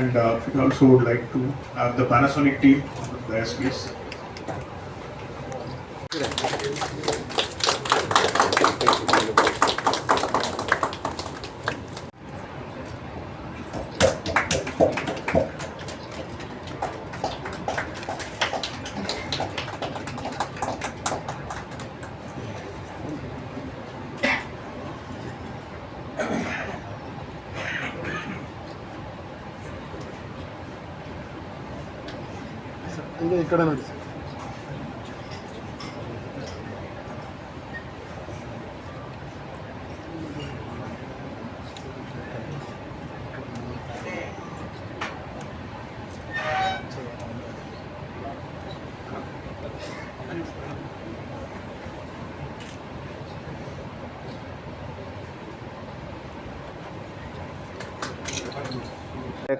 And uh, we also would like to have the Panasonic team on the dais, please. ಹಿಂಗೆ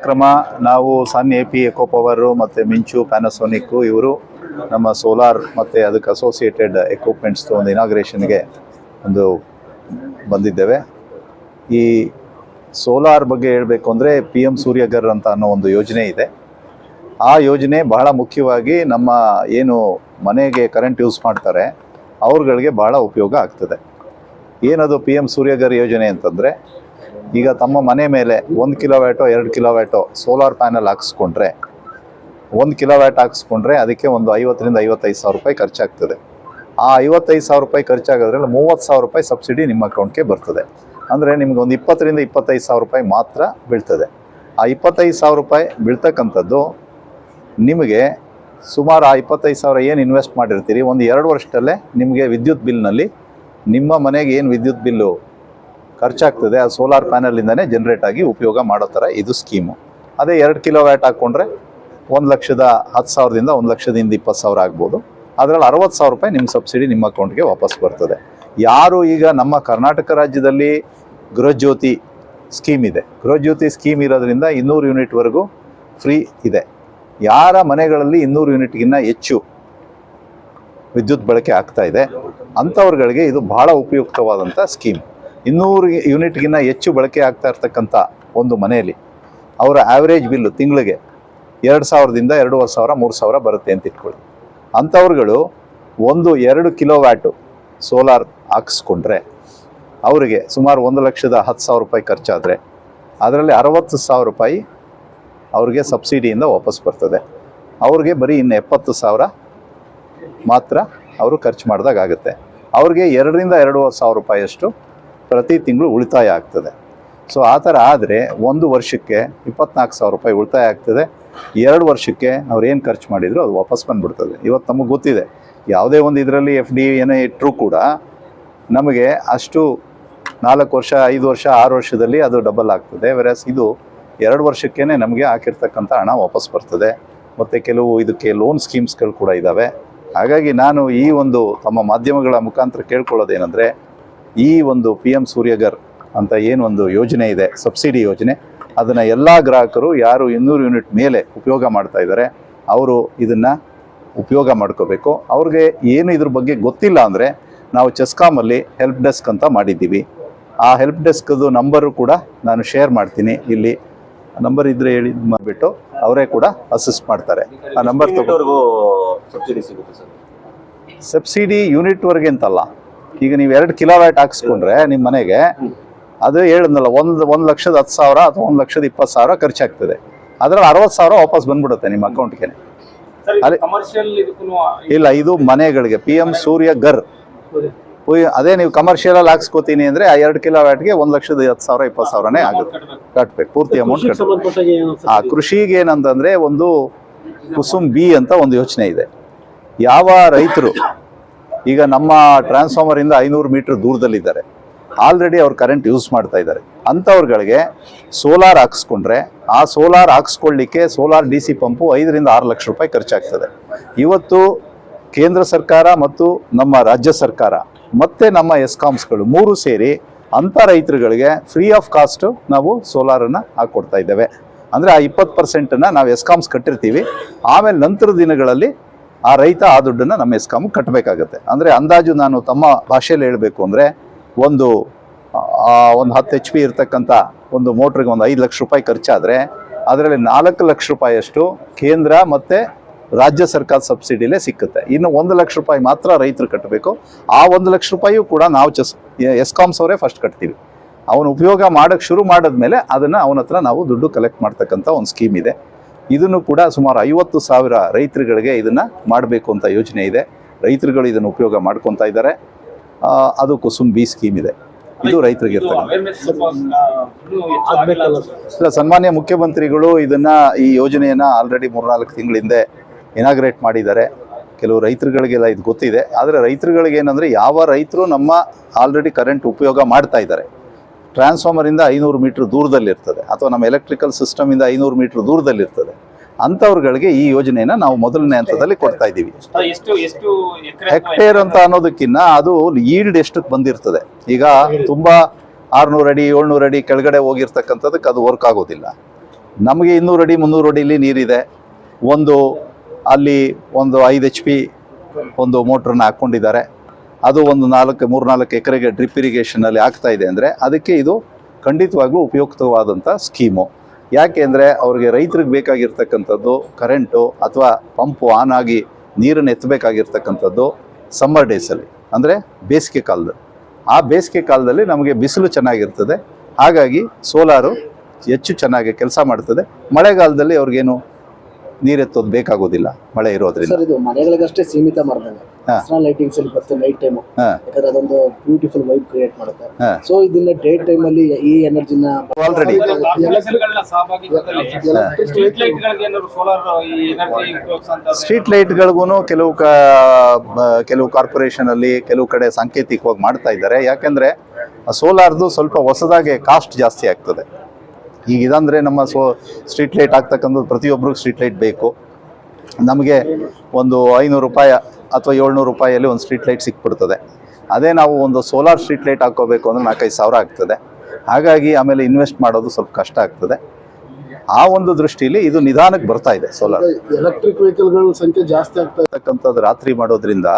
ಕಾರ್ಯಕ್ರಮ, ನಾವು sun A P eco power ಮತ್ತು ಮಿಂಚು ಪ್ಯಾನಸೋನಿಕ್ಕು ಇವರು ನಮ್ಮ solar ಮತ್ತು ಅದಕ್ಕೆ ಅಸೋಸಿಯೇಟೆಡ್ ಎಕ್ವಿಪ್ಮೆಂಟ್ಸ್ದು ಒಂದು ಇನಾಗ್ರೇಷನ್ಗೆ ಒಂದು ಬಂದಿದ್ದೇವೆ. ಈ ಸೋಲಾರ್ ಬಗ್ಗೆ ಹೇಳಬೇಕು ಅಂದರೆ ಪಿ ಎಂ ಸೂರ್ಯಗರ್ ಅಂತ ಅನ್ನೋ ಒಂದು ಯೋಜನೆ ಇದೆ. ಆ ಯೋಜನೆ ಬಹಳ ಮುಖ್ಯವಾಗಿ ನಮ್ಮ ಏನು ಮನೆಗೆ ಕರೆಂಟ್ ಯೂಸ್ ಮಾಡ್ತಾರೆ, ಅವ್ರುಗಳಿಗೆ ಬಹಳ ಉಪಯೋಗ ಆಗ್ತದೆ. ಏನದು ಪಿ ಎಂ ಸೂರ್ಯಗರ್ ಯೋಜನೆ ಅಂತಂದರೆ ಈಗ ತಮ್ಮ ಮನೆ ಮೇಲೆ ಒಂದು ಕಿಲೋವ್ಯಾಟೋ, ಎರಡು ಕಿಲೋವ್ಯಾಟೋ ಸೋಲಾರ್ ಪ್ಯಾನಲ್ ಹಾಕಿಸ್ಕೊಂಡ್ರೆ, ಒಂದು ಕಿಲೋವ್ಯಾಟ್ ಹಾಕಿಸ್ಕೊಂಡ್ರೆ ಅದಕ್ಕೆ ಒಂದು ಐವತ್ತರಿಂದ ಐವತ್ತೈದು ಸಾವಿರ ರೂಪಾಯಿ ಖರ್ಚಾಗ್ತದೆ. ಆ ಐವತ್ತೈದು ಸಾವಿರ ರೂಪಾಯಿ ಖರ್ಚಾಗೋದ್ರಲ್ಲಿ ಮೂವತ್ತು ಸಾವಿರ ರೂಪಾಯಿ ಸಬ್ಸಿಡಿ ನಿಮ್ಮ ಅಕೌಂಟ್ಗೆ ಬರ್ತದೆ. ಅಂದರೆ ನಿಮ್ಗೆ ಒಂದು ಇಪ್ಪತ್ತರಿಂದ ಇಪ್ಪತ್ತೈದು ಸಾವಿರ ರೂಪಾಯಿ ಮಾತ್ರ ಬೀಳ್ತದೆ. ಆ ಇಪ್ಪತ್ತೈದು ಸಾವಿರ ರೂಪಾಯಿ ಬೀಳ್ತಕ್ಕಂಥದ್ದು ನಿಮಗೆ ಸುಮಾರು ಆ ಇಪ್ಪತ್ತೈದು ಸಾವಿರ ಏನು ಇನ್ವೆಸ್ಟ್ ಮಾಡಿರ್ತೀರಿ? ಒಂದು ಎರಡು ವರ್ಷದಲ್ಲೇ ನಿಮಗೆ ವಿದ್ಯುತ್ ಬಿಲ್ನಲ್ಲಿ ನಿಮ್ಮ ಮನೆಗೆ ಏನು ವಿದ್ಯುತ್ ಬಿಲ್ಲು ಖರ್ಚಾಗ್ತದೆ. ಆ ಸೋಲಾರ್ ಪ್ಯಾನಲಿಂದನೇ ಜನ್ರೇಟ್ ಆಗಿ ಉಪಯೋಗ ಮಾಡೋ ಥರ ಇದು ಸ್ಕೀಮು ಅದೇ ಎರಡು ಕಿಲೋ ವ್ಯಾಟ್ ಹಾಕ್ಕೊಂಡ್ರೆ ಒಂದು ಲಕ್ಷದ ಹತ್ತು ಸಾವಿರದಿಂದ ಒಂದು ಲಕ್ಷದಿಂದ ಇಪ್ಪತ್ತು ಸಾವಿರ ಆಗ್ಬೋದು. ಅದರಲ್ಲಿ ಅರವತ್ತು ಸಾವಿರ ರೂಪಾಯಿ ನಿಮ್ಮ ಸಬ್ಸಿಡಿ ನಿಮ್ಮ ಅಕೌಂಟ್ಗೆ ವಾಪಸ್ ಬರ್ತದೆ. ಯಾರು ಈಗ ನಮ್ಮ ಕರ್ನಾಟಕ ರಾಜ್ಯದಲ್ಲಿ ಗೃಹಜ್ಯೋತಿ ಸ್ಕೀಮ್ ಇದೆ. ಗೃಹಜ್ಯೋತಿ ಸ್ಕೀಮ್ ಇರೋದ್ರಿಂದ ಇನ್ನೂರು ಯೂನಿಟ್ವರೆಗೂ ಫ್ರೀ ಇದೆ. ಯಾರ ಮನೆಗಳಲ್ಲಿ ಇನ್ನೂರು ಯೂನಿಟ್ಗಿನ್ನ ಹೆಚ್ಚು ವಿದ್ಯುತ್ ಬಳಕೆ ಆಗ್ತಾ ಇದೆ, ಅಂಥವ್ರುಗಳಿಗೆ ಇದು ಬಹಳ ಉಪಯುಕ್ತವಾದಂಥ ಸ್ಕೀಮ್ ಇನ್ನೂರು ಯೂನಿಟ್ಗಿನ್ನ ಹೆಚ್ಚು ಬಳಕೆ ಆಗ್ತಾ ಇರ್ತಕ್ಕಂಥ ಒಂದು ಮನೆಯಲ್ಲಿ ಅವರ ಆ್ಯಾವ್ರೇಜ್ ಬಿಲ್ಲು ತಿಂಗಳಿಗೆ ಎರಡು ಸಾವಿರದಿಂದ ಎರಡೂವರೆ ಸಾವಿರ, ಮೂರು ಸಾವಿರ ಬರುತ್ತೆ ಅಂತ ಇಟ್ಕೊಳ್ಳಿ. ಅಂಥವ್ರುಗಳು ಒಂದು ಎರಡು ಕಿಲೋ ವ್ಯಾಟು ಸೋಲಾರ್ ಹಾಕಿಸ್ಕೊಂಡ್ರೆ ಅವರಿಗೆ ಸುಮಾರು ಒಂದು ಲಕ್ಷದ ಹತ್ತು ಸಾವಿರ ರೂಪಾಯಿ ಖರ್ಚಾದರೆ ಅದರಲ್ಲಿ ಅರವತ್ತು ಸಾವಿರ ರೂಪಾಯಿ ಅವ್ರಿಗೆ ಸಬ್ಸಿಡಿಯಿಂದ ವಾಪಸ್ ಬರ್ತದೆ. ಅವ್ರಿಗೆ ಬರೀ ಇನ್ನು ಎಪ್ಪತ್ತು ಸಾವಿರ ಮಾತ್ರ ಅವರು ಖರ್ಚು ಮಾಡಿದಾಗ ಆಗುತ್ತೆ. ಅವ್ರಿಗೆ ಎರಡರಿಂದ ಎರಡೂವರೆ ಸಾವಿರ ರೂಪಾಯಿಯಷ್ಟು ಪ್ರತಿ ತಿಂಗಳು ಉಳಿತಾಯ ಆಗ್ತದೆ. ಸೊ ಆ ಥರ ಆದರೆ ಒಂದು ವರ್ಷಕ್ಕೆ ಇಪ್ಪತ್ನಾಲ್ಕು ಸಾವಿರ ರೂಪಾಯಿ ಉಳಿತಾಯ ಆಗ್ತದೆ. ಎರಡು ವರ್ಷಕ್ಕೆ ಅವ್ರು ಏನು ಖರ್ಚು ಮಾಡಿದ್ರು ಅದು ವಾಪಸ್ ಬಂದುಬಿಡ್ತದೆ. ಇವತ್ತು ನಮಗೆ ಗೊತ್ತಿದೆ. ಯಾವುದೇ ಒಂದು ಇದರಲ್ಲಿ ಎಫ್ ಡಿ ಏನೇ ಇಟ್ಟರೂ ಕೂಡ ನಮಗೆ ಅಷ್ಟು ನಾಲ್ಕು ವರ್ಷ, ಐದು ವರ್ಷ, ಆರು ವರ್ಷದಲ್ಲಿ ಅದು ಡಬಲ್ ಆಗ್ತದೆ. ವೆರಸ್ ಇದು ಎರಡು ವರ್ಷಕ್ಕೇ ನಮಗೆ ಹಾಕಿರ್ತಕ್ಕಂಥ ಹಣ ವಾಪಸ್ ಬರ್ತದೆ. ಮತ್ತು ಕೆಲವು ಇದಕ್ಕೆ ಲೋನ್ ಸ್ಕೀಮ್ಸ್ಗಳು ಕೂಡ ಇದ್ದಾವೆ ಹಾಗಾಗಿ ನಾನು ಈ ಒಂದು ತಮ್ಮ ಮಾಧ್ಯಮಗಳ ಮುಖಾಂತರ ಕೇಳ್ಕೊಳ್ಳೋದೇನೆಂದರೆ ಈ ಒಂದು ಪಿ ಎಂ ಸೂರ್ಯಗರ್ ಅಂತ ಏನು ಒಂದು ಯೋಜನೆ ಇದೆ ಸಬ್ಸಿಡಿ ಯೋಜನೆ ಅದನ್ನು ಎಲ್ಲ ಗ್ರಾಹಕರು ಯಾರು ಇನ್ನೂರು ಯೂನಿಟ್ ಮೇಲೆ ಉಪಯೋಗ ಮಾಡ್ತಾ ಇದ್ದಾರೆ ಅವರು ಇದನ್ನು ಉಪಯೋಗ ಮಾಡ್ಕೋಬೇಕು. ಅವ್ರಿಗೆ ಏನು ಇದ್ರ ಬಗ್ಗೆ ಗೊತ್ತಿಲ್ಲ ಅಂದರೆ ನಾವು ಚೆಸ್ಕಾಮಲ್ಲಿ ಹೆಲ್ಪ್ ಡೆಸ್ಕ್ ಅಂತ ಮಾಡಿದ್ದೀವಿ. ಆ ಹೆಲ್ಪ್ ಡೆಸ್ಕ್ದು ನಂಬರು ಕೂಡ ನಾನು ಶೇರ್ ಮಾಡ್ತೀನಿ. ಇಲ್ಲಿ ನಂಬರ್ ಇದ್ರೆ ಹೇಳಿ ಮಾಡಿಬಿಟ್ಟು ಅವರೇ ಕೂಡ ಅಸಿಸ್ಟ್ ಮಾಡ್ತಾರೆ. ಆ ನಂಬರ್ ಸಿಗುತ್ತೆ ಸಬ್ಸಿಡಿ ಯೂನಿಟ್ವರೆಗೆ ಅಂತಲ್ಲ. ಈಗ ನೀವು ಎರಡು ಕಿಲೋ ವ್ಯಾಟ್ ಹಾಕ್ಸ್ಕೊಂಡ್ರೆ ನಿಮ್ಮ ಮನೆಗೆ ಅದು ಹೇಳಿದ್ನಲ್ಲ ಒಂದು ಒಂದು ಲಕ್ಷದ ಹತ್ತು ಸಾವಿರ ಅಥವಾ ಒಂದು ಲಕ್ಷದ ಇಪ್ಪತ್ತು ಸಾವಿರ ಖರ್ಚಾಗ್ತದೆ. ಅದರಲ್ಲಿ ಅರವತ್ತು ಸಾವಿರ ವಾಪಸ್ ಬಂದ್ಬಿಡುತ್ತೆ ನಿಮ್ಮ ಅಕೌಂಟ್ಗೆ ಸರ್ ಕಮರ್ಷಿಯಲ್ ಇದಕ್ಕೂ ಇಲ್ಲ ಇದು ಮನೆಗಳಿಗೆ ಪಿ ಎಂ ಸೂರ್ಯ ಗರ್ ಅದೇ ನೀವು ಕಮರ್ಷಿಯಲ್ ಹಾಕ್ಸ್ಕೋತೀನಿ ಅಂದರೆ ಆ ಎರಡು ಕಿಲೋ ವ್ಯಾಟ್ಗೆ ಒಂದು ಲಕ್ಷದ ಹತ್ತು ಸಾವಿರ ಇಪ್ಪತ್ತು ಸಾವಿರನೇ ಆಗುತ್ತೆ. ಕಟ್ಬೇಕು. ಪೂರ್ತಿ ಅಮೌಂಟ್ ಕಟ್ಟಬೇಕು ಆ ಕೃಷಿಗೆ ಏನಂತಂದ್ರೆ ಒಂದು ಕುಸುಮ್ ಬಿ ಅಂತ ಒಂದು ಯೋಚನೆ ಇದೆ. ಯಾವ ರೈತರು ಈಗ ನಮ್ಮ ಟ್ರಾನ್ಸ್ಫಾರ್ಮರ್ ಇಂದ ಐನೂರು ಮೀಟರ್ ದೂರದಲ್ಲಿದ್ದಾರೆ. ಆಲ್ರೆಡಿ ಅವ್ರು ಕರೆಂಟ್ ಯೂಸ್ ಮಾಡ್ತಾ ಇದ್ದಾರೆ. ಅಂಥವ್ರುಗಳಿಗೆ ಸೋಲಾರ್ ಹಾಕ್ಸ್ಕೊಂಡ್ರೆ ಆ ಸೋಲಾರ್ ಹಾಕ್ಸ್ಕೊಳ್ಳಿಕ್ಕೆ ಸೋಲಾರ್ ಡಿ ಸಿ ಪಂಪು ಐದರಿಂದ ಆರು ಲಕ್ಷ ರೂಪಾಯಿ ಖರ್ಚಾಗ್ತದೆ. ಇವತ್ತು ಕೇಂದ್ರ ಸರ್ಕಾರ ಮತ್ತು ನಮ್ಮ ರಾಜ್ಯ ಸರ್ಕಾರ ಮತ್ತು ನಮ್ಮ ಎಸ್ಕಾಮ್ಸ್ಗಳು ಮೂರು ಸೇರಿ ಅಂಥ ರೈತರುಗಳಿಗೆ ಫ್ರೀ ಆಫ್ ಕಾಸ್ಟು ನಾವು ಸೋಲಾರನ್ನು ಹಾಕ್ಕೊಡ್ತಾ ಇದ್ದೇವೆ. ಅಂದರೆ ಆ ಇಪ್ಪತ್ತು ಪರ್ಸೆಂಟನ್ನು ನಾವು ಎಸ್ಕಾಮ್ಸ್ ಕಟ್ಟಿರ್ತೀವಿ. ಆಮೇಲೆ ನಂತರ ದಿನಗಳಲ್ಲಿ ಆ ರೈತ ಆ ದುಡ್ಡನ್ನು ನಮ್ಮ ಎಸ್ಕಾಮ್ ಕಟ್ಟಬೇಕಾಗತ್ತೆ ಅಂದರೆ ಅಂದಾಜು ನಾನು ತಮ್ಮ ಭಾಷೆಯಲ್ಲಿ ಹೇಳಬೇಕು ಅಂದರೆ ಒಂದು ಒಂದು ಹತ್ತು ಎಚ್ ಪಿ ಇರತಕ್ಕಂಥ ಒಂದು ಮೋಟ್ರಿಗೆ ಒಂದು ಐದು ಲಕ್ಷ ರೂಪಾಯಿ ಖರ್ಚಾದರೆ ಅದರಲ್ಲಿ ನಾಲ್ಕು ಲಕ್ಷ ರೂಪಾಯಿಯಷ್ಟು ಕೇಂದ್ರ ಮತ್ತು ರಾಜ್ಯ ಸರ್ಕಾರ ಸಬ್ಸಿಡಿಲೇ ಸಿಕ್ಕುತ್ತೆ. ಇನ್ನು ಒಂದು ಲಕ್ಷ ರೂಪಾಯಿ ಮಾತ್ರ ರೈತರು ಕಟ್ಟಬೇಕು ಆ ಒಂದು ಲಕ್ಷ ರೂಪಾಯಿಯೂ ಕೂಡ ನಾವು ಚಸ್, ಎಸ್ಕಾಮ್ಸ್ ಅವರೇ ಫಸ್ಟ್ ಕಟ್ತೀವಿ. ಅವನು ಉಪಯೋಗ ಮಾಡೋಕ್ಕೆ ಶುರು ಮಾಡಿದ್ಮೇಲೆ ಅದನ್ನು ಅವನ ಹತ್ರ ನಾವು ದುಡ್ಡು ಕಲೆಕ್ಟ್ ಮಾಡ್ತಕ್ಕಂಥ ಒಂದು ಸ್ಕೀಮ್ ಇದೆ. ಇದನ್ನು ಕೂಡ ಸುಮಾರು ಐವತ್ತು ಸಾವಿರ ರೈತರುಗಳಿಗೆ ಇದನ್ನು ಮಾಡಬೇಕು ಅಂತ ಯೋಜನೆ ಇದೆ. ರೈತರುಗಳು ಇದನ್ನು ಉಪಯೋಗ ಮಾಡ್ಕೊತಾ ಇದ್ದಾರೆ. ಅದು ಕುಸುಮ್ ಬಿ ಸ್ಕೀಮ್ ಇದೆ. ಇದು ರೈತರಿಗೆ. ಇಲ್ಲ ಸನ್ಮಾನ್ಯ ಮುಖ್ಯಮಂತ್ರಿಗಳು ಇದನ್ನ ಈ ಯೋಜನೆಯನ್ನ ಆಲ್ರೆಡಿ ಮೂರ್ನಾಲ್ಕು ತಿಂಗಳ ಹಿಂದೆ ಇನಾಗ್ರೇಟ್ ಮಾಡಿದ್ದಾರೆ. ಕೆಲವು ರೈತರುಗಳಿಗೆಲ್ಲ ಇದು ಗೊತ್ತಿದೆ. ಆದರೆ ರೈತರುಗಳಿಗೆ ಏನಂದರೆ ಯಾವ ರೈತರು ನಮ್ಮ ಆಲ್ರೆಡಿ ಕರೆಂಟ್ ಉಪಯೋಗ ಮಾಡ್ತಾ ಇದ್ದಾರೆ. ಟ್ರಾನ್ಸ್ಫಾರ್ಮರಿಂದ ಐನೂರು ಮೀಟ್ರ್ ದೂರದಲ್ಲಿರ್ತದೆ ಅಥವಾ ನಮ್ಮ ಎಲೆಕ್ಟ್ರಿಕಲ್ ಸಿಸ್ಟಮಿಂದ ಐನೂರು ಮೀಟ್ರ್ ದೂರದಲ್ಲಿರ್ತದೆ. ಅಂಥವ್ರುಗಳಿಗೆ ಈ ಯೋಜನೆಯನ್ನು ನಾವು ಮೊದಲನೇ ಹಂತದಲ್ಲಿ ಕೊಡ್ತಾ ಇದ್ದೀವಿ. ಹೆಕ್ಟೇರ್ ಅಂತ ಅನ್ನೋದಕ್ಕಿಂತ ಅದು ಈಲ್ಡ್ ಎಷ್ಟಕ್ಕೆ ಬಂದಿರ್ತದೆ? ಈಗ ತುಂಬಾ ಆರುನೂರು ಅಡಿ ಏಳ್ನೂರು ಅಡಿ ಕೆಳಗಡೆ ಹೋಗಿರ್ತಕ್ಕಂಥದಕ್ಕೆ ಅದು ವರ್ಕ್ ಆಗೋದಿಲ್ಲ. ನಮಗೆ ಇನ್ನೂರು ಅಡಿ ಮುನ್ನೂರು ಅಡಿಲಿ ನೀರಿದೆ. ಒಂದು ಅಲ್ಲಿ ಒಂದು ಐದು ಎಚ್ ಪಿ ಒಂದು ಮೋಟ್ರನ್ನ ಹಾಕ್ಕೊಂಡಿದ್ದಾರೆ. ಅದು ಒಂದು ನಾಲ್ಕು, ಮೂರು ನಾಲ್ಕು ಎಕರೆಗೆ ಡ್ರಿಪ್ ಇರಿಗೇಷನಲ್ಲಿ ಆಗ್ತಾ ಇದೆ ಅಂದರೆ ಅದಕ್ಕೆ ಇದು ಖಂಡಿತವಾಗ್ಲೂ ಉಪಯುಕ್ತವಾದಂಥ ಸ್ಕೀಮು. ಯಾಕೆ ಅಂದರೆ ಅವ್ರಿಗೆ ರೈತರಿಗೆ ಬೇಕಾಗಿರ್ತಕ್ಕಂಥದ್ದು ಕರೆಂಟು ಅಥವಾ ಪಂಪು ಆನ್ ಆಗಿ ನೀರನ್ನು ಎತ್ತಬೇಕಾಗಿರ್ತಕ್ಕಂಥದ್ದು ಸಮ್ಮರ್ ಡೇಸಲ್ಲಿ ಅಂದರೆ ಬೇಸಿಗೆ ಕಾಲದಲ್ಲಿ ಆ ಬೇಸಿಗೆ ಕಾಲದಲ್ಲಿ ನಮಗೆ ಬಿಸಿಲು ಚೆನ್ನಾಗಿರ್ತದೆ. ಹಾಗಾಗಿ ಸೋಲಾರು ಹೆಚ್ಚು ಚೆನ್ನಾಗಿ ಕೆಲಸ ಮಾಡ್ತದೆ. ಮಳೆಗಾಲದಲ್ಲಿ ಅವ್ರಿಗೇನು ನೀರೆತ್ತೋದು ಬೇಕಾಗೋದಿಲ್ಲ ಮಳೆ ಇರೋದ್ರಿಂದ. ಸರ್ ಇದು ಮನೆಗಳಿಗಷ್ಟೇ ಸೀಮಿತ ಮಾಡ್ದಂಗೆ. ಲೈಟಿಂಗ್ಸ್ ಅಲ್ಲಿ ಬರುತ್ತೆ ನೈಟ್ ಟೈಮ್. ಯಾಕಂದ್ರೆ ಅದೊಂದು ಬ್ಯೂಟಿಫುಲ್ ವೈಬ್ ಕ್ರಿಯೇಟ್ ಮಾಡುತ್ತೆ. ಸೊ ಇದನ್ನ ಡೇ ಟೈಮ್ ಅಲ್ಲಿ ಈ ಎನರ್ಜಿನ ಆಲ್ರೆಡಿ ಸ್ಟ್ರೀಟ್ ಲೈಟ್ ಗಳಿಗೆ ಕೆಲವು ಸೋಲಾರ್ ಈ ಎನರ್ಜಿ ಉಪಯೋಗಿಸಂತ ಸ್ಟ್ರೀಟ್ ಲೈಟ್ಗಳಿಗೂ ಕೆಲವು ಕೆಲವು ಕಾರ್ಪೊರೇಷನ್ ಕೆಲವು ಕಾರ್ಪೊರೇಷನಲ್ಲಿ ಕೆಲವು ಕಡೆ ಸಾಂಕೇತಿಕವಾಗಿ ಮಾಡ್ತಾ ಇದ್ದಾರೆ. ಯಾಕಂದ್ರೆ ಸೋಲಾರ್ದು ಸ್ವಲ್ಪ ಹೊಸದಾಗಿ ಕಾಸ್ಟ್ ಜಾಸ್ತಿ ಆಗ್ತದೆ. ಈಗ ಇದಂದರೆ ನಮ್ಮ ಸೊ ಸ್ಟ್ರೀಟ್ ಲೈಟ್ ಆಗ್ತಕ್ಕಂಥದ್ದು ಪ್ರತಿಯೊಬ್ಬರಿಗೂ ಸ್ಟ್ರೀಟ್ ಲೈಟ್ ಬೇಕು. ನಮಗೆ ಒಂದು ಐನೂರು ರೂಪಾಯಿ ಅಥವಾ ಏಳ್ನೂರು ರೂಪಾಯಿಯಲ್ಲಿ ಒಂದು ಸ್ಟ್ರೀಟ್ ಲೈಟ್ ಸಿಕ್ಬಿಡ್ತದೆ. ಅದೇ ನಾವು ಒಂದು ಸೋಲಾರ್ ಸ್ಟ್ರೀಟ್ ಲೈಟ್ ಹಾಕೋಬೇಕು ಅಂದರೆ ನಾಲ್ಕೈದು ಸಾವಿರ ಆಗ್ತದೆ. ಹಾಗಾಗಿ ಆಮೇಲೆ ಇನ್ವೆಸ್ಟ್ ಮಾಡೋದು ಸ್ವಲ್ಪ ಕಷ್ಟ ಆಗ್ತದೆ. ಆ ಒಂದು ದೃಷ್ಟಿಯಲ್ಲಿ ಇದು ನಿಧಾನಕ್ಕೆ ಬರ್ತಾ ಇದೆ ಸೋಲಾರ್ ಎಲೆಕ್ಟ್ರಿಕ್ ವೆಹಿಕಲ್ಗಳ ಸಂಖ್ಯೆ ಜಾಸ್ತಿ ಆಗ್ತಾ ಇರ್ತಕ್ಕಂಥದ್ದು ರಾತ್ರಿ ಮಾಡೋದ್ರಿಂದ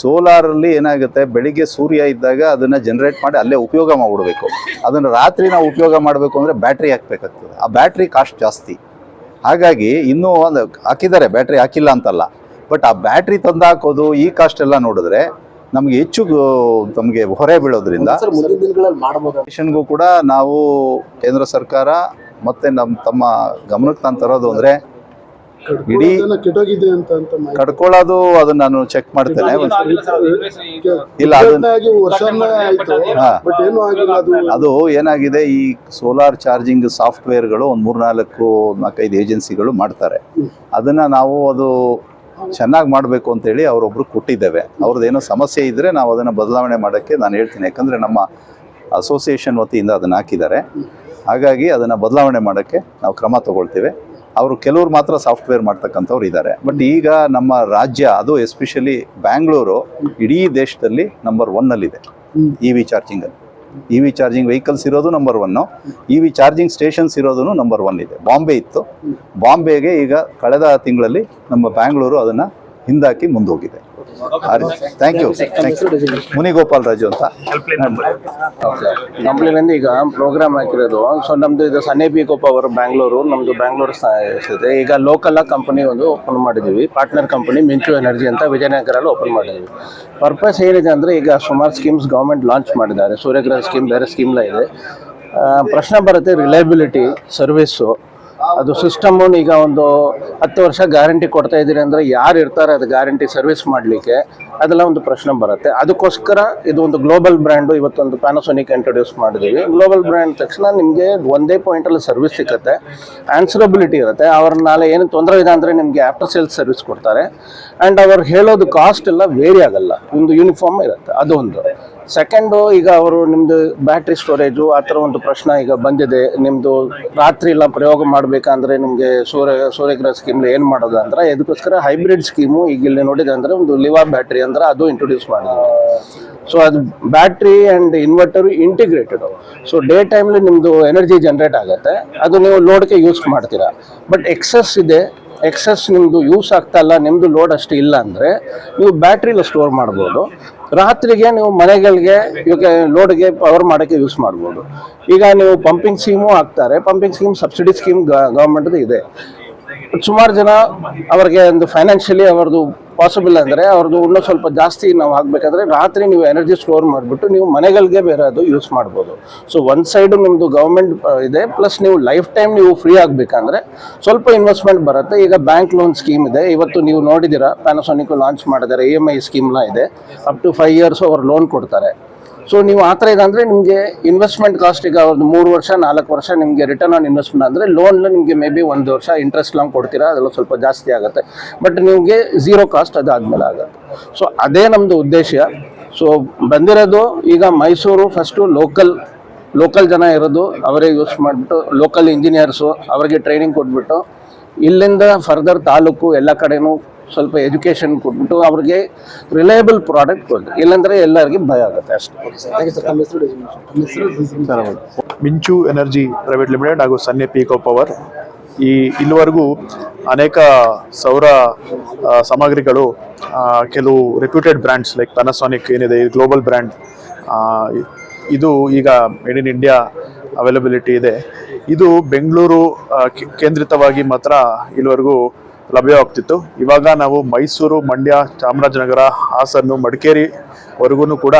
ಸೋಲಾರಲ್ಲಿ ಏನಾಗುತ್ತೆ? ಬೆಳಿಗ್ಗೆ ಸೂರ್ಯ ಇದ್ದಾಗ ಅದನ್ನು ಜನರೇಟ್ ಮಾಡಿ ಅಲ್ಲೇ ಉಪಯೋಗ ಮಾಡಿಬಿಡ್ಬೇಕು. ಅದನ್ನು ರಾತ್ರಿ ನಾವು ಉಪಯೋಗ ಮಾಡಬೇಕು ಅಂದರೆ ಬ್ಯಾಟ್ರಿ ಹಾಕ್ಬೇಕಾಗ್ತದೆ. ಆ ಬ್ಯಾಟ್ರಿ ಕಾಸ್ಟ್ ಜಾಸ್ತಿ. ಹಾಗಾಗಿ ಇನ್ನೂ ಒಂದು ಹಾಕಿದ್ದಾರೆ ಬ್ಯಾಟ್ರಿ ಹಾಕಿಲ್ಲ ಅಂತಲ್ಲ. ಬಟ್ ಆ ಬ್ಯಾಟ್ರಿ ತಂದು ಹಾಕೋದು ಈ ಕಾಸ್ಟ್ ಎಲ್ಲ ನೋಡಿದ್ರೆ ನಮಗೆ ಹೆಚ್ಚು ನಮಗೆ ಹೊರೆ ಬೀಳೋದ್ರಿಂದ ಮಿಷನ್ಗೂ ಕೂಡ ನಾವು ಕೇಂದ್ರ ಸರ್ಕಾರ ಮತ್ತೆ ನಮ್ಮ ತಮ್ಮ ಗಮನಕ್ಕೆ ನಾನು ತರೋದು ಅಂದರೆ ಇಡೀ ಕೆಟ್ಟೋಗಿದೆ ಅಂತ ಅಂತ ಮಾಹಿತಿ. ಕಡ್ಕೊಳ್ಳೋದು ಅದನ್ನ ನಾನು ಚೆಕ್ ಮಾಡ್ತೇನೆ. ಇಲ್ಲ ಅದು ಉದ್ಘಾಟನೆ ಆಗಿ ವರ್ಷನೇ ಆಯ್ತು ಹಾ. ಬಟ್ ಏನು ಆಗಿಲ್ಲ ಅದು. ಅದು ಏನಾಗಿದೆ ಈ ಸೋಲಾರ್ ಚಾರ್ಜಿಂಗ್ ಸಾಫ್ಟ್ವೇರ್ಗಳು ಒಂದು ಮೂರ್ನಾಲ್ಕು ನಾಲ್ಕೈದು ಏಜೆನ್ಸಿಗಳು ಮಾಡ್ತಾರೆ. ಅದನ್ನ ನಾವು ಅದು ಚೆನ್ನಾಗಿ ಮಾಡಬೇಕು ಅಂತೇಳಿ ಅವರೊಬ್ರು ಕೊಟ್ಟಿದ್ದೇವೆ. ಅವ್ರದ್ದೇನೋ ಸಮಸ್ಯೆ ಇದ್ದರೆ ನಾವು ಅದನ್ನು ಬದಲಾವಣೆ ಮಾಡೋಕ್ಕೆ ನಾನು ಹೇಳ್ತೀನಿ. ಯಾಕಂದರೆ ನಮ್ಮ ಅಸೋಸಿಯೇಷನ್ ವತಿಯಿಂದ ಅದನ್ನು ಹಾಕಿದ್ದಾರೆ. ಹಾಗಾಗಿ ಅದನ್ನು ಬದಲಾವಣೆ ಮಾಡೋಕ್ಕೆ ನಾವು ಕ್ರಮ ತಗೊಳ್ತೇವೆ. ಅವರು ಕೆಲವರು ಮಾತ್ರ ಸಾಫ್ಟ್ವೇರ್ ಮಾಡ್ತಕ್ಕಂಥವ್ರು ಇದ್ದಾರೆ. ಬಟ್ ಈಗ ನಮ್ಮ ರಾಜ್ಯ ಅದು ಎಸ್ಪೆಷಲಿ ಬ್ಯಾಂಗ್ಳೂರು ಇಡೀ ದೇಶದಲ್ಲಿ ನಂಬರ್ ಒನ್ನಲ್ಲಿದೆ. ಇ ವಿ ಚಾರ್ಜಿಂಗಲ್ಲಿ ಇ ವಿ ಚಾರ್ಜಿಂಗ್ ವೆಹಿಕಲ್ಸ್ ಇರೋದು number one E V charging stations ಇರೋದು ನಂಬರ್ ಒನ್ ಇದೆ. ಬಾಂಬೆ ಇತ್ತು. ಬಾಂಬೆಗೆ ಈಗ ಕಳೆದ ತಿಂಗಳಲ್ಲಿ ನಮ್ಮ ಬ್ಯಾಂಗ್ಳೂರು ಅದನ್ನು ಹಿಂದಾಕಿ ಮುಂದೋಗಿದೆ. Thank you thank you Munigopal Raju ಅಂತ. ಕಂಪ್ಲೇಂಟ್ ಈಗ ಪ್ರೋಗ್ರಾಮ್ ಹಾಕಿರೋದು. ಸೊ ನಮ್ದು ಇದು ಸನ್ನೆ ಗೋಪಾ ಅವರು ಬ್ಯಾಂಗ್ಳೂರು ನಮ್ದು ಬ್ಯಾಂಗ್ಳೂರು ಇದೆ. ಈಗ ಲೋಕಲ್ ಕಂಪನಿ ಒಂದು ಓಪನ್ ಮಾಡಿದ್ದೀವಿ ಪಾರ್ಟ್ನರ್ ಕಂಪನಿ ಮಿಂಚು ಎನರ್ಜಿ ಅಂತ ವಿಜಯನಗರಲ್ಲಿ ಓಪನ್ ಮಾಡಿದ್ದೀವಿ ಪರ್ಪಸ್ ಏನಿದೆ ಅಂದರೆ ಈಗ ಸುಮಾರು ಸ್ಕೀಮ್ಸ್ ಗೌರ್ಮೆಂಟ್ ಲಾಂಚ್ ಮಾಡಿದ್ದಾರೆ. ಸೂರ್ಯಗ್ರಹ ಸ್ಕೀಮ್ ಬೇರೆ ಸ್ಕೀಮ್ಲ ಇದೆ. ಪ್ರಶ್ನೆ ಬರುತ್ತೆ ರಿಲಯಬಿಲಿಟಿ ಸರ್ವಿಸ್ಸು ಅದು ಸಿಸ್ಟಮ್ ಈಗ ಒಂದು ಹತ್ತು ವರ್ಷ ಗ್ಯಾರಂಟಿ ಕೊಡ್ತಾ ಇದ್ದೀರಿ ಅಂದರೆ ಯಾರು ಇರ್ತಾರೆ ಅದು ಗ್ಯಾರಂಟಿ ಸರ್ವಿಸ್ ಮಾಡಲಿಕ್ಕೆ? ಅದೆಲ್ಲ ಒಂದು ಪ್ರಶ್ನೆ ಬರುತ್ತೆ. ಅದಕ್ಕೋಸ್ಕರ ಇದು ಒಂದು ಗ್ಲೋಬಲ್ ಬ್ರ್ಯಾಂಡು ಇವತ್ತೊಂದು ಪ್ಯಾನಸೋನಿಕ್ ಇಂಟ್ರೊಡ್ಯೂಸ್ ಮಾಡಿದ್ದೀವಿ. ಗ್ಲೋಬಲ್ ಬ್ರ್ಯಾಂಡ್ ತಕ್ಷಣ ನಿಮಗೆ ಒಂದೇ ಪಾಯಿಂಟಲ್ಲಿ ಸರ್ವಿಸ್ ಸಿಗುತ್ತೆ ಆನ್ಸರಬಿಲಿಟಿ ಇರುತ್ತೆ. ಅವ್ರ ನಾಳೆ ಏನು ತೊಂದರೆ ಇದೆ ಅಂದರೆ ನಿಮಗೆ ಆಫ್ಟರ್ ಸೇಲ್ಸ್ ಸರ್ವಿಸ್ ಕೊಡ್ತಾರೆ. ಆ್ಯಂಡ್ ಅವ್ರು ಹೇಳೋದು ಕಾಸ್ಟ್ ಎಲ್ಲ ವೇರಿ ಆಗಲ್ಲ. ಒಂದು ಯೂನಿಫಾರ್ಮ್ ಇರುತ್ತೆ. ಅದು ಒಂದು. ಸೆಕೆಂಡು ಈಗ ಅವರು ನಿಮ್ಮದು ಬ್ಯಾಟ್ರಿ ಸ್ಟೋರೇಜು ಆ ಥರ ಒಂದು ಪ್ರಶ್ನೆ ಈಗ ಬಂದಿದೆ. ನಿಮ್ಮದು ರಾತ್ರಿ ಎಲ್ಲ ಪ್ರಯೋಗ ಮಾಡಬೇಕಂದ್ರೆ ನಿಮಗೆ ಸೂರ್ಯ ಸೂರ್ಯಗ್ರಹ ಸ್ಕೀಮ್ ಏನು ಮಾಡೋದು ಅಂದ್ರೆ ಇದಕ್ಕೋಸ್ಕರ ಹೈಬ್ರಿಡ್ ಸ್ಕೀಮು ಈಗ ಇಲ್ಲಿ ನೋಡಿದೆ ಅಂದರೆ ಒಂದು ಲಿವಾ ಬ್ಯಾಟ್ರಿ ಅಂದ್ರೆ ಅದು ಇಂಟ್ರೊಡ್ಯೂಸ್ ಮಾಡಿದ್ದೀವಿ ಸೊ ಅದು battery and inverter integrated so day timely ನಿಮ್ಮದು ಎನರ್ಜಿ ಜನ್ರೇಟ್ ಆಗುತ್ತೆ. ಅದು ನೀವು ಲೋಡ್ಗೆ ಯೂಸ್ ಮಾಡ್ತೀರಾ. ಬಟ್ ಎಕ್ಸಸ್ ಇದೆ. ಎಕ್ಸಸ್ ನಿಮ್ಮದು ಯೂಸ್ ಆಗ್ತಾ ಇಲ್ಲ. ನಿಮ್ಮದು ಲೋಡ್ ಅಷ್ಟು ಇಲ್ಲ ಅಂದರೆ ನೀವು ಬ್ಯಾಟ್ರಿಲಿ ಸ್ಟೋರ್ ಮಾಡ್ಬೋದು. ರಾತ್ರಿಗೆ ನೀವು ಮನೆಗಳಿಗೆ ಇವಕ್ಕೆ ಲೋಡ್ಗೆ ಪವರ್ ಮಾಡೋಕ್ಕೆ ಯೂಸ್ ಮಾಡ್ಬೋದು. ಈಗ ನೀವು ಪಂಪಿಂಗ್ ಸ್ಕೀಮು ಹಾಕ್ತಾರೆ. ಪಂಪಿಂಗ್ ಸ್ಕೀಮ್ ಸಬ್ಸಿಡಿ ಸ್ಕೀಮ್ ಗೌರ್ಮೆಂಟ್ದು ಇದೆ. ಸುಮಾರು ಜನ ಅವ್ರಿಗೆ ಒಂದು ಫೈನಾನ್ಷಿಯಲಿ ಅವ್ರದ್ದು ಪಾಸಿಬಲ್ ಅಂದರೆ ಅವ್ರದ್ದು ಇನ್ನೂ ಸ್ವಲ್ಪ ಜಾಸ್ತಿ ನಾವು ಆಗಬೇಕಾದ್ರೆ ರಾತ್ರಿ ನೀವು ಎನರ್ಜಿ ಸ್ಟೋರ್ ಮಾಡಿಬಿಟ್ಟು ನೀವು ಮನೆಗಳಿಗೆ ಬೇರೆ ಅದು ಯೂಸ್ ಮಾಡ್ಬೋದು. ಸೊ ಒಂದು ಸೈಡು ನಿಮ್ಮದು ಗೌರ್ಮೆಂಟ್ ಇದೆ. ಪ್ಲಸ್ ನೀವು ಲೈಫ್ ಟೈಮ್ ನೀವು ಫ್ರೀ ಆಗಬೇಕಂದ್ರೆ ಸ್ವಲ್ಪ ಇನ್ವೆಸ್ಟ್ಮೆಂಟ್ ಬರುತ್ತೆ. ಈಗ ಬ್ಯಾಂಕ್ ಲೋನ್ ಸ್ಕೀಮ್ ಇದೆ. ಇವತ್ತು ನೀವು ನೋಡಿದ್ದೀರಾ ಪ್ಯಾನಸೋನಿಕ್ ಲಾಂಚ್ ಮಾಡಿದ್ದಾರೆ. ಇ ಎಂ ಐ ಸ್ಕೀಮ್ನ ಇದೆ. ಅಪ್ ಟು ಫೈವ್ ಇಯರ್ಸ್ ಅವ್ರು ಲೋನ್ ಕೊಡ್ತಾರೆ. ಸೊ ನೀವು ಆ ಥರ ಇದಂದರೆ ನಿಮಗೆ ಇನ್ವೆಸ್ಟ್ಮೆಂಟ್ ಕಾಸ್ಟ್ ಈಗ ಒಂದು ಮೂರು ವರ್ಷ, ನಾಲ್ಕು ವರ್ಷ ನಿಮಗೆ ರಿಟರ್ನ್ ಆನ್ ಇನ್ವೆಸ್ಟ್ಮೆಂಟ್ ಅಂದರೆ ಲೋನ್ ನಿಮಗೆ ಮೇ ಬಿ ಒಂದು ವರ್ಷ ಇಂಟ್ರೆಸ್ಟ್ ಲಾಂಗ್ ಕೊಡ್ತೀರಾ, ಅದೆಲ್ಲ ಸ್ವಲ್ಪ ಜಾಸ್ತಿ ಆಗುತ್ತೆ. ಬಟ್ ನಿಮಗೆ ಝೀರೋ ಕಾಸ್ಟ್ ಅದಾದಮೇಲೆ ಆಗುತ್ತೆ. ಸೊ ಅದೇ ನಮ್ಮದು ಉದ್ದೇಶ. ಸೊ ಬಂದಿರೋದು ಈಗ ಮೈಸೂರು ಫಸ್ಟು ಲೋಕಲ್ ಲೋಕಲ್ ಜನ ಇರೋದು, ಅವರೇ ಯೂಸ್ ಮಾಡಿಬಿಟ್ಟು ಲೋಕಲ್ ಇಂಜಿನಿಯರ್ಸು ಅವರಿಗೆ ಟ್ರೈನಿಂಗ್ ಕೊಟ್ಬಿಟ್ಟು ಇಲ್ಲಿಂದ ಫರ್ದರ್ ತಾಲೂಕು ಎಲ್ಲ ಕಡೆನೂ ಸ್ವಲ್ಪ ಎಜುಕೇಷನ್ ಕೊಟ್ಬಿಟ್ಟು ಅವ್ರಿಗೆ ರಿಲಯಬಲ್ ಪ್ರಾಡಕ್ಟ್ ಕೊಡಿ ಇಲ್ಲಾಂದರೆ ಎಲ್ಲರಿಗೆ ಭಯ ಆಗುತ್ತೆ ಅಷ್ಟೇ. ಥ್ಯಾಂಕ್ ಯು ಸರ್ ತಮ್ಮ ಹೆಸರು ತಮ್ಮ ಹೆಸರು ಮಿಂಚು ಎನರ್ಜಿ ಪ್ರೈವೇಟ್ ಲಿಮಿಟೆಡ್ ಹಾಗೂ ಸನ್ನೆ ಪೀಕೋ ಪವರ್. ಈ ಇಲ್ಲಿವರೆಗೂ ಅನೇಕ ಸೌರ ಸಾಮಗ್ರಿಗಳು ಕೆಲವು ರೆಪ್ಯೂಟೆಡ್ ಬ್ರ್ಯಾಂಡ್ಸ್ ಲೈಕ್ ಪ್ಯಾನಸಾನಿಕ್ ಏನಿದೆ ಈ ಗ್ಲೋಬಲ್ ಬ್ರ್ಯಾಂಡ್ ಇದು ಈಗ ಮೇಡ್ ಇನ್ ಇಂಡಿಯಾ ಅವೈಲಬಿಲಿಟಿ ಇದೆ. ಇದು ಬೆಂಗಳೂರು ಕೇಂದ್ರಿತವಾಗಿ ಮಾತ್ರ ಇಲ್ಲಿವರೆಗೂ ಲಭ್ಯವಾಗ್ತಿತ್ತು ಇವಾಗ ನಾವು ಮೈಸೂರು ಮಂಡ್ಯ ಚಾಮರಾಜನಗರ, ಹಾಸನ್ನು ಮಡಿಕೇರಿವರೆಗೂ ಕೂಡ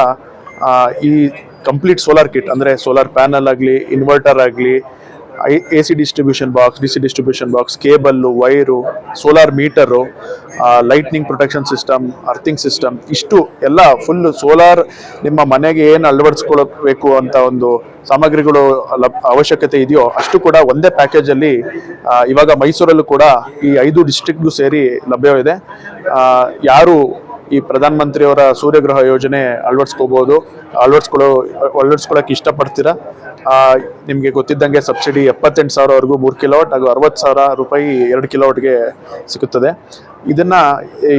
ಈ ಕಂಪ್ಲೀಟ್ ಸೋಲಾರ್ ಕಿಟ್ ಅಂದರೆ ಸೋಲಾರ್ ಪ್ಯಾನಲ್ ಆಗಲಿ ಇನ್ವರ್ಟರ್ ಆಗಲಿ A C distribution box D C distribution box cable wire solar meter lightning protection system earthing system ಇಷ್ಟು ಎಲ್ಲ ಫುಲ್ ಸೋಲಾರ್ ನಿಮ್ಮ ಮನೆಗೆ ಏನು ಅಳವಡಿಸ್ಕೊಳ್ಬೇಕು ಅಂತ ಒಂದು ಸಾಮಗ್ರಿಗಳು ಅವಶ್ಯಕತೆ ಇದೆಯೋ ಅಷ್ಟು ಕೂಡ ಒಂದೇ ಪ್ಯಾಕೇಜಲ್ಲಿ ಇವಾಗ ಮೈಸೂರಲ್ಲೂ ಕೂಡ ಈ ಐದು ಡಿಸ್ಟ್ರಿಕ್ಟ್ಗೂ ಸೇರಿ ಲಭ್ಯವಿದೆ. ಯಾರು ಈ ಪ್ರಧಾನ ಮಂತ್ರಿಯವರ ಸೂರ್ಯಗ್ರಹ ಯೋಜನೆ ಅಳವಡಿಸ್ಕೋಬೋದು ಅಳವಡಿಸ್ಕೊಳ್ಳೋ ಅಳವಡಿಸ್ಕೊಳ್ಳೋಕೆ ಇಷ್ಟಪಡ್ತೀರಾ? ನಿಮಗೆ ಗೊತ್ತಿದ್ದಂಗೆ ಸಬ್ಸಿಡಿ ಎಪ್ಪತ್ತೆಂಟು ಸಾವಿರವರೆಗೂ ಮೂರು ಕಿಲೋವಾಟ್ ಹಾಗೂ ಅರವತ್ತು ಸಾವಿರ ರೂಪಾಯಿ ಎರಡು ಕಿಲೋವಾಟ್ಗೆ ಸಿಗುತ್ತದೆ ಇದನ್ನು ಈ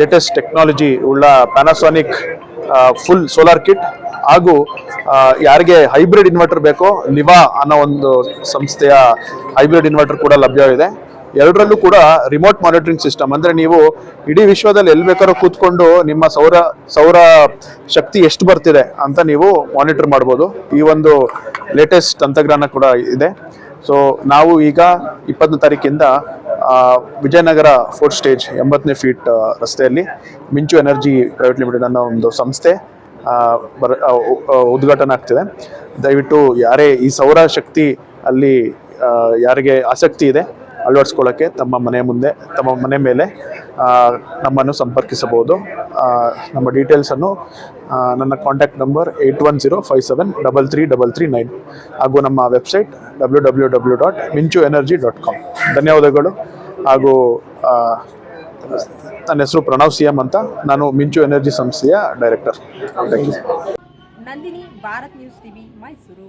ಲೇಟೆಸ್ಟ್ ಟೆಕ್ನಾಲಜಿ ಉಳ್ಳ ಪ್ಯಾನಾಸೋನಿಕ್ ಫುಲ್ ಸೋಲಾರ್ ಕಿಟ್ ಹಾಗೂ ಯಾರಿಗೆ ಹೈಬ್ರಿಡ್ ಇನ್ವರ್ಟರ್ ಬೇಕೋ ಲಿವಾ ಅನ್ನೋ ಒಂದು ಸಂಸ್ಥೆಯ ಹೈಬ್ರಿಡ್ ಇನ್ವರ್ಟರ್ ಕೂಡ ಲಭ್ಯವಿದೆ. ಎರಡರಲ್ಲೂ ಕೂಡ ರಿಮೋಟ್ ಮಾನಿಟರಿಂಗ್ ಸಿಸ್ಟಮ್ ಅಂದ್ರೆ ನೀವು ಇಡೀ ವಿಶ್ವದಲ್ಲಿ ಎಲ್ಲಿ ಬೇಕಾದ್ರೂ ಕೂತ್ಕೊಂಡು ನಿಮ್ಮ ಸೌರ ಸೌರ ಶಕ್ತಿ ಎಷ್ಟು ಬರ್ತಿದೆ ಅಂತ ನೀವು ಮಾನಿಟರ್ ಮಾಡ್ಬೋದು. ಈ ಒಂದು ಲೇಟೆಸ್ಟ್ ತಂತ್ರಜ್ಞಾನ ಕೂಡ ಇದೆ. ಸೊ ನಾವು ಈಗ ಇಪ್ಪತ್ತನೇ ತಾರೀಕಿಂದ ವಿಜಯನಗರ ಫೋರ್ತ್ ಸ್ಟೇಜ್ ಎಂಬತ್ತನೇ ಫೀಟ್ ರಸ್ತೆಯಲ್ಲಿ ಮಿಂಚು ಎನರ್ಜಿ ಪ್ರೈವೇಟ್ ಲಿಮಿಟೆಡ್ ಅನ್ನೋ ಒಂದು ಸಂಸ್ಥೆ ಬರ ಉದ್ಘಾಟನೆ ಆಗ್ತಿದೆ. ದಯವಿಟ್ಟು ಯಾರೇ ಈ ಸೌರ ಶಕ್ತಿ ಅಲ್ಲಿ ಯಾರಿಗೆ ಆಸಕ್ತಿ ಇದೆ ಅಳವಡಿಸ್ಕೊಳ್ಳೋಕ್ಕೆ ತಮ್ಮ ಮನೆ ಮುಂದೆ, ತಮ್ಮ ಮನೆ ಮೇಲೆ ನಮ್ಮನ್ನು ಸಂಪರ್ಕಿಸಬಹುದು. ನಮ್ಮ ಡೀಟೇಲ್ಸನ್ನು ನನ್ನ contact number eight one zero five seven double three double three nine ಹಾಗೂ ನಮ್ಮ website W W W dot Minchu energy dot com ಧನ್ಯವಾದಗಳು. ಹಾಗೂ ನನ್ನ ಹೆಸರು ಪ್ರಣವ್ ಸಿ ಎಂ ಅಂತ. ನಾನು ಮಿಂಚು ಎನರ್ಜಿ ಸಂಸ್ಥೆಯ director Nandini, Bharat news TV, Mysuru.